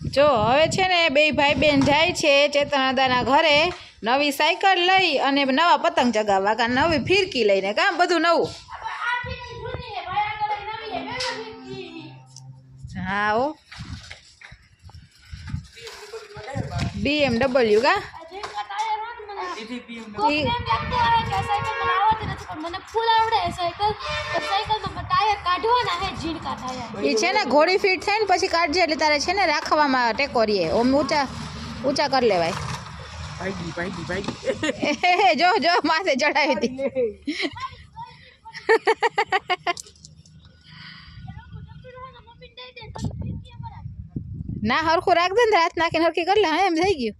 જો હવે છે ને બે ભાઈ બેન જાય છે ચેતનાદાના ઘરે નવી સાયકલ લઈ અને નવા પતંગ ચગાવવા કા નવી ફિરકી લઈને કામ બધું નવું? હા ઓ બીએમડબલ્યુ કા? મને ફૂલ આવડે સાયકલ તો સાયકલમાં ટાયર કાઢવાના હે ઝીણકા ટાયર ઈ છે ને ઘોડી ફીટ થાય ને પછી કાઢજે એટલે તારે છે ને રાખવામાં ટેકો રહીએ ઓમ ઊંચા ઊંચા કરી લેવાય ભાગી ભાગી ભાગી એહે, જો જો માથે ચડાવી હતી ના હરખું રાખ દે ને હાથ નાખીને હરખી કરી લે હા એમ થઈ ગયું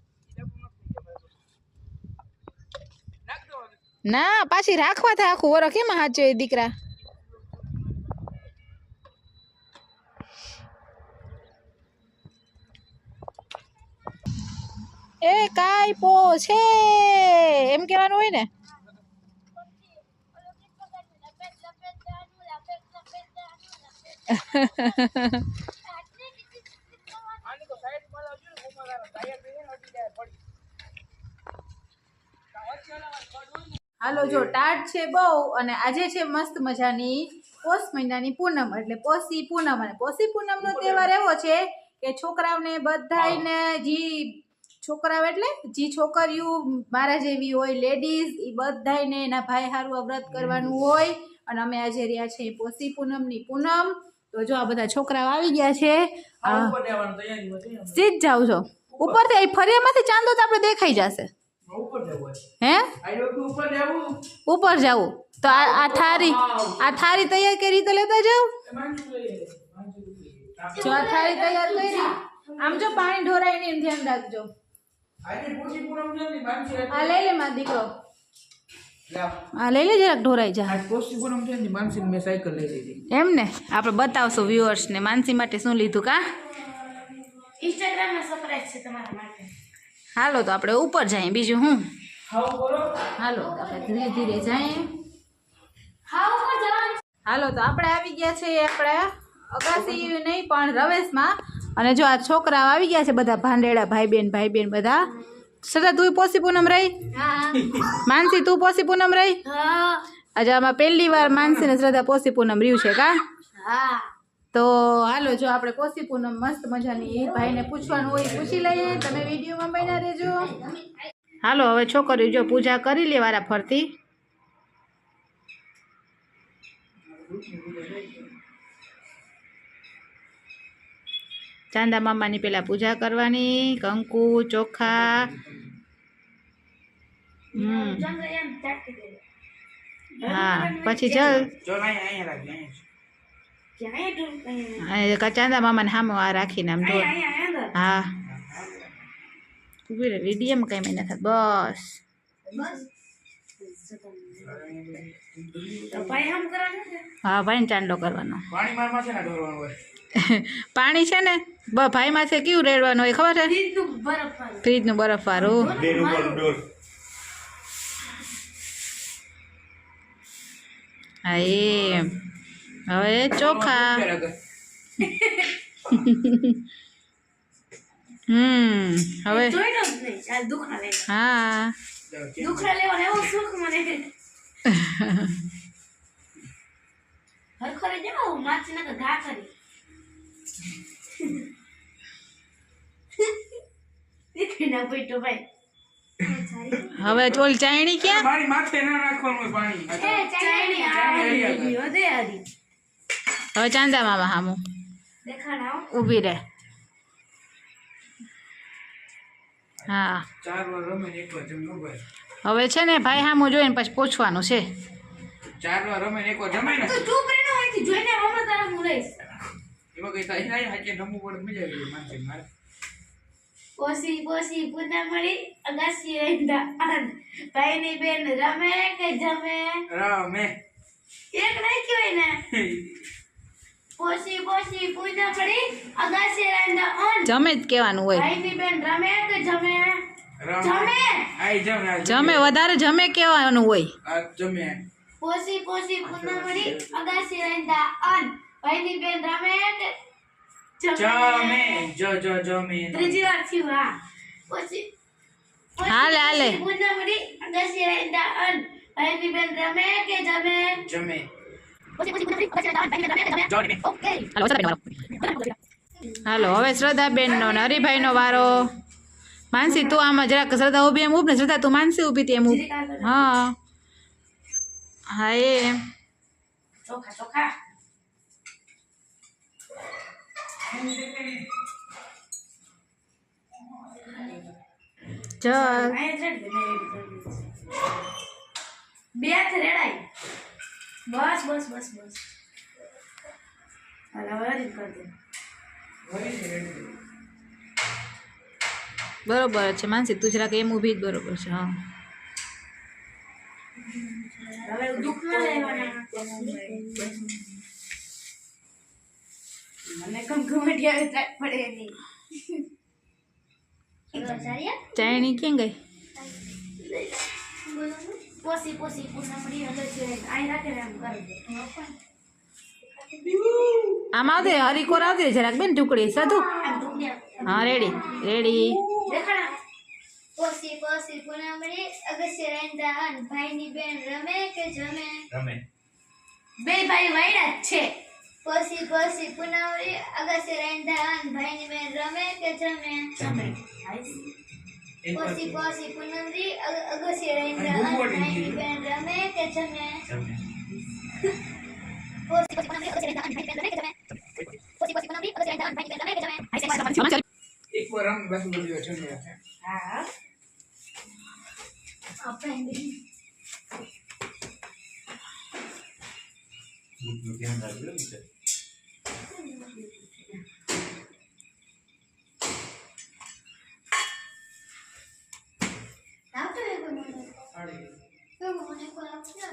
ના પાછી રાખવા થાય આખું વરો કેમ હાથ જોઈએ દીકરા એ કાંઈ પો છે એમ કહેવાનું હોય ને આની હાલો જો ટાટ છે બહુ અને આજે છે મસ્ત મજાની પોષ મહિનાની પૂનમ એટલે પોષી પૂનમ અને પોષી પૂનમનો તહેવાર એવો છે કે છોકરાઓને બધાયને જી છોકરાઓ એટલે જી છોકરીઓ મારા જેવી હોય લેડીઝ એ બધાયને એના ભાઈ હારું વ્રત કરવાનું હોય અને અમે આજે રહ્યા છીએ પોષી પૂનમની પૂનમ. તો જો આ બધા છોકરાઓ આવી ગયા છે. સીધ જાવ છો ઉપરથી ફરિયામાંથી ચાંદો તો આપણે દેખાઈ જશે. ઉપર જવું હોય હે આ લોકો ઉપર જવું ઉપર જવું તો આ આ થારી આ થારી તૈયાર કરી તો લેતા જાવ એમાં શું લઈએ પાંચસો રૂપિયા જો આ થારી તૈયાર કરી આમ જો પાણી ઢોરાય નહીં એમ ધ્યાન રાખજો આજે પૂછી પૂરમ છે ને માનસી આ લઈ લે માર દીકરો લાવ આ લઈ લે જરાક ઢોરાઈ જા આજ પોસ્ટી પૂરમ છે ને માનસી મેં સાયકલ લઈ લીધી એમ ને આપણે બતાવશું વ્યુઅર્સને માનસી માટે શું લીધું કા ઇન્સ્ટાગ્રામમાં સરપ્રાઈઝ છે તમારા માટે હાલો તો આપણે ઉપર જઈએ. બીજું હું? હાલો તો આપણે ધીરે ધીરે જઈએ. હાલો તો આપણે આવી ગયા છે આપણે અગાસી નહીં પણ રવેશમાં. અને જો આ છોકરાઓ આવી ગયા છે બધા ભાંડેડા ભાઈ બેન ભાઈ બેન બધા. સદા તું પોસી પૂનમ રહી? માનસી તું પોસી પૂનમ રહી? આજે આમાં પહેલી વાર માનસી ને શ્રદ્ધા પોસી પૂનમ રહ્યું છે કા? હા. તો હાલો, જો આપણે કોશી પૂનમ મસ્ત મજાની એ ભાઈને પૂછવાનું હોય પૂછી લઈએ. તમે વિડીયોમાં બન્યા રહેજો. હાલો, હવે છોકરીઓ જો પૂજા કરી લે વારા ફરતી. ચાંદા મામાની પેલા પૂજા કરવાની, કંકુ, ચોખા. હા, પછી ચલ ચાંદા મામાને સામે આ રાખીને આમ જો હા ઊભી રહે વિડીયમ કઈ મેં નથી બસ હા ભાઈ ચાંદલો કરવાનો પાણી છે ને ભાઈ માથે કેવું રેડવાનું હોય ખબર છે. ફ્રીજનું બરફ વાળું હા એમ હવે ચોખા આગળ. હમ હવે જોઈનો જ નહીં ચાલ દુખા લઈ હા ચાલો, કેમ? દુખા લેવાનો એવો સુખ મને હરખરે જાવ માછી ના ઘા કરી દીકરી ના બેટો ભાઈ હવે ચોલ ચાયણી ક્યાં મારી માથે ના નાખવાનું હોય પાણી એ હવે ચાંદા મામા હામું. ઊભી રહે. હા. ચાર વાર રમે ને એક વાર જમે હો ભાઈ હવે છે ને ભાઈ હામું જોઈને પછી પૂછવાનું છે. ચાર વાર રમે એક વાર જમાય ને. ચૂપ રહેનો અહીંથી જોઈને હમણાં તારા હું લઈશ. એમાં કઈ થાય નહીં હાચે રમવું પડે મજા આવી માનસી મારે. પોસી પોસી પૂના મળી અગાસી રહેતા આન ભાઈની બેન રમે કે જમે? રમે. એક નહીં કહેવાય ને પોસી પોસી પૂજા મળી અગાસી રહેતા ઓન જમે જ કહેવાનું હોય. ભાઈની બેન રમે કે જમે? જમે. આઈ જમે જમે. વધારે જમે કહેવાનું હોય. આ જમે. પોસી પોસી પૂજા મળી અગાસી રહેતા ઓન ભાઈની બેન રમે કે જમે? જો જો જમે. ત્રીજી વાર થયું હા. પોસી હાલે, હાલે. પછી પૂનમડી અગાસી રહેતા અન ભાઈની બેન રમે કે જમે? જમે. હાલો હવે શ્રદ્ધાબેન નો ને હરિભાઈ નો વારો માનસી તું આમાં જરાક શ્રદ્ધા ઊભી એમ ઊભ ને શ્રદ્ધા તું માનસી ઊભી હતી એમ ઊભ જીરી કાઢો. હા હા એ ચોખા ચોખા ચલ અહીંયા જ રેડી દે, મેં રેડી કરી દીધું. બે હાથ રેડાય બસ બસ બસ બસ હાલ હવે હરી કરી દે બરોબર છે માનસી તું જરાક એમ ઊભી જ બરોબર છે હા હવે દુઃખ ન લેવાના મને કમકમાટી આવે ત્રાક પડે નહીં ચાયણી ક્યાં ગઈ પોસી પોસી પૂર્ણમડી અંદર છે અહીં રાખે ને આમ કરી દે આમ આવતી રહે, હરીકોર આવતી રહે જરાક બેન ટુકડી સાધુ આમ દુઃખ હા રેડી રેડી દેખાડા પોસી પોસી પૂનમડી અગસ્ય રહેતા અન ભાઈની બેન રમે કે જમે રમે બે ભાઈ વાયડા જ છે પોસી પોસી પૂનમડી અગસ્ય રહેતા અન ભાઈની બેન રમે કે જમે જમે પોસી પોસી પૂનમડી અગ- અગસ્ય રહેતા અને અન ગુંગવડી ભાઈની ગીત. બેન રમે કે જમે જમે પોસી પોસી પૂનમડી અગસ્ય રહેતા અન ભાઈની બેન રમે કે જમે પોસી પોસી પૂનમડી અગસ્ય રહેતા અન ભાઈની બેન રમે કે જમે એક વાર રમ બસ બધું જમે હા આવતો મને તો મને કોઈ આપજો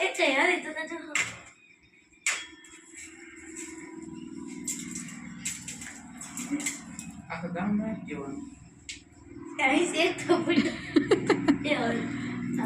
એટલે હરી તો જો આખા ગામમાં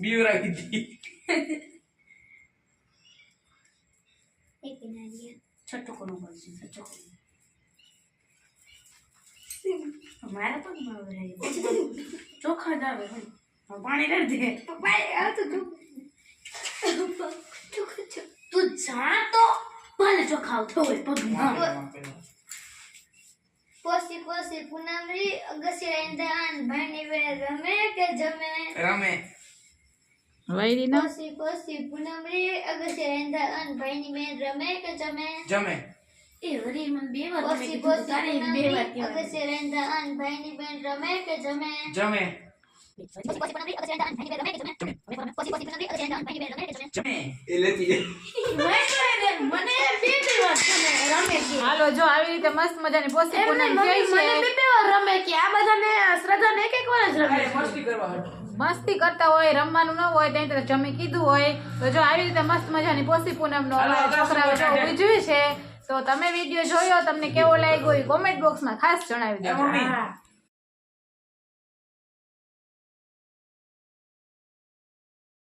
બીવ રાખી દી એક નાની છઠ્ઠો કરવું પડશે છઠ્ઠો કરવું. મારે તો જ ભાવ રહે ચોખા જ આવે ભાઈ હવે પાણી રેડ દે ભાઈ આ તો તું તું જાણ તો ભલે ચોખા આવતો હોય પગમાં પોસી પોસી પૂનમડી અગસ્ય રહેતા અન ભાઈની બેન રમે કે જમે રમે વૈરી ના પોસી પોસી પૂનમડી અગસ્ય રહેતા અન ભાઈની બેન રમે કે જમે? જમે. એ હરી મને બે વાર પોસી પોસી બે વાર. અગસ્ય રહેતા અન ભાઈની બેન રમે કે જમે? જમે. એ લેતી મને મને બે બે વાર તમે રમે કે હાલો જો આવી રીતે મસ્ત મજાની પોસી પૂનમ થઈ મને છે. બે બે વાર રમે કે આ બધાને શ્રદ્ધાને એક એક વાર જ રમે મસ્તી કરવા મસ્તી કરતા હોય રમવાનું ન હોય ત્યાં તો જમી કીધું હોય. તો જો આવી રીતે મસ્ત મજાની પોસી પૂનમ નો છોકરાઓ જો ઉજવી છે. તો તમે વીડિયો જોયો તમને કેવો લાગ્યો એ કોમેન્ટ બોક્સમાં ખાસ જણાવી દો દેજો.